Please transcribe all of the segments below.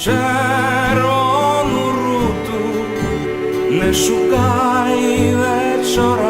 Червону руту. Не шукай вечорами,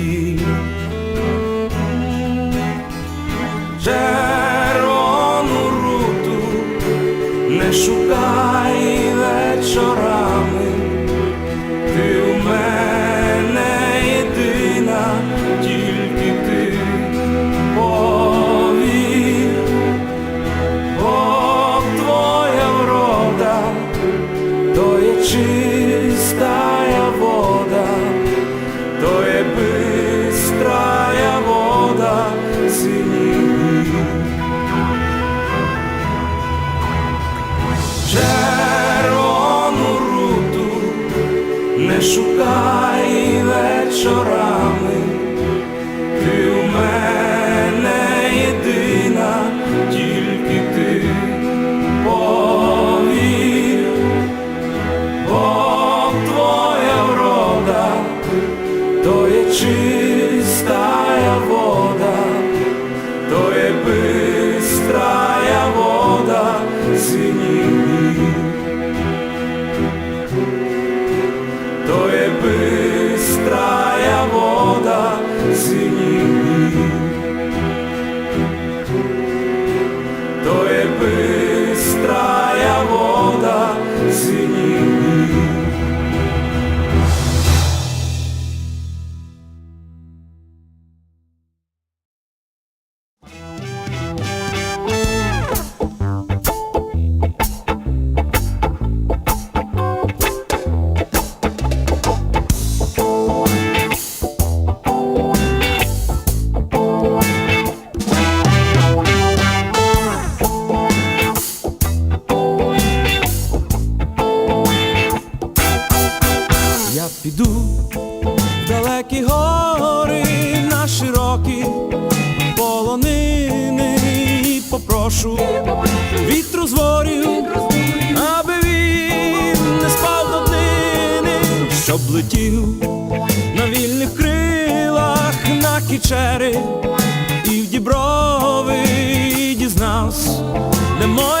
Червону руту не шукай вечорами, піду в далекі гори на широкі полонини і попрошу вітру з ворів, аби він не спав до днини, щоб летів на вільних крилах на кічери і в діброви дізнався, де моя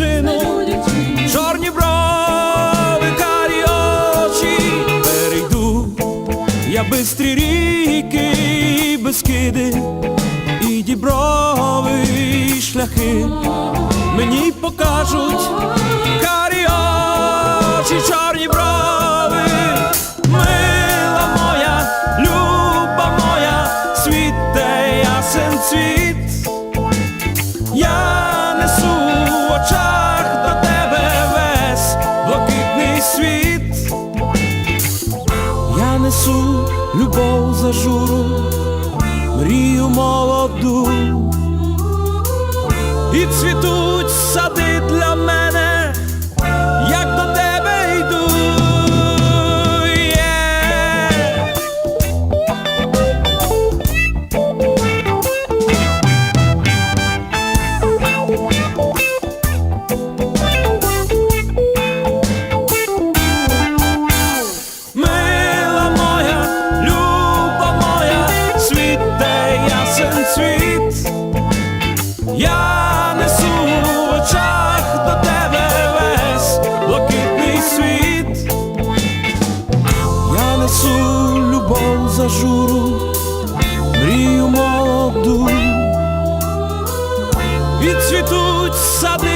личину, чорні брови, карі очі, перейду, я бистрі ріки, і безкиди, і діброви і шляхи, мені покажуть. Карі очі, чорні брови. Несу любов за журу, мрію молоду. І цвітуть сади Я любов за журу, мрію молоду. І цвітуть сади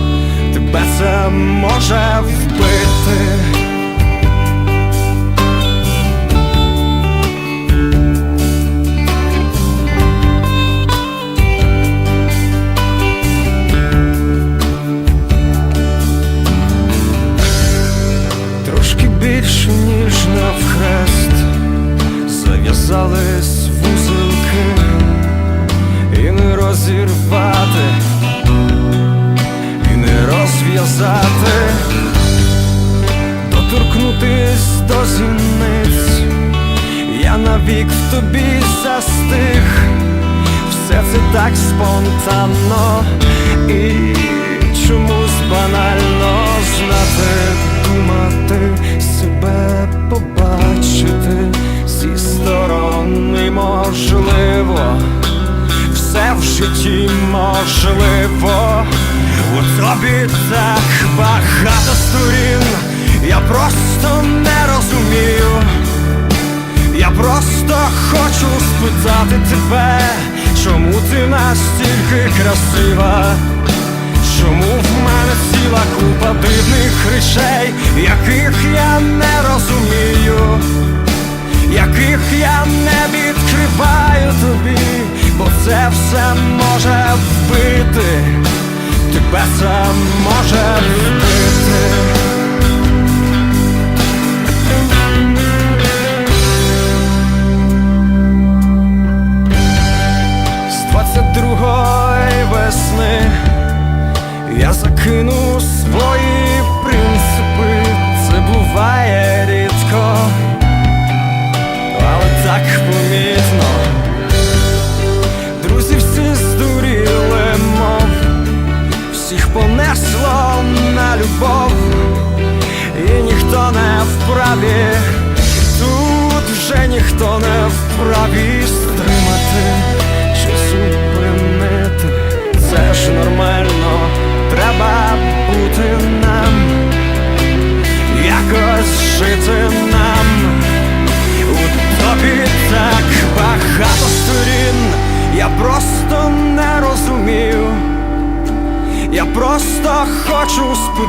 Тебе це може вбити. Трошки більше, ніж навхрест, зав'язались зіниць, я навік в тобі застиг, все це так спонтанно. І чомусь банально знати, думати, себе побачити. Зі сторони можливо. Все в житті можливо. У тобі так багато сторін, я просто не розумію. Спитати тебе, чому ти настільки красива? Чому в мене ціла купа дивних речей, яких я не розумію? яких я не відкриваю тобі, бо це все може вбити,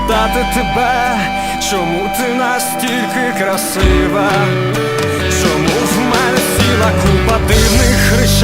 запитати тебе, чому ти настільки красива, чому в мене ціла купа дивних хрещів?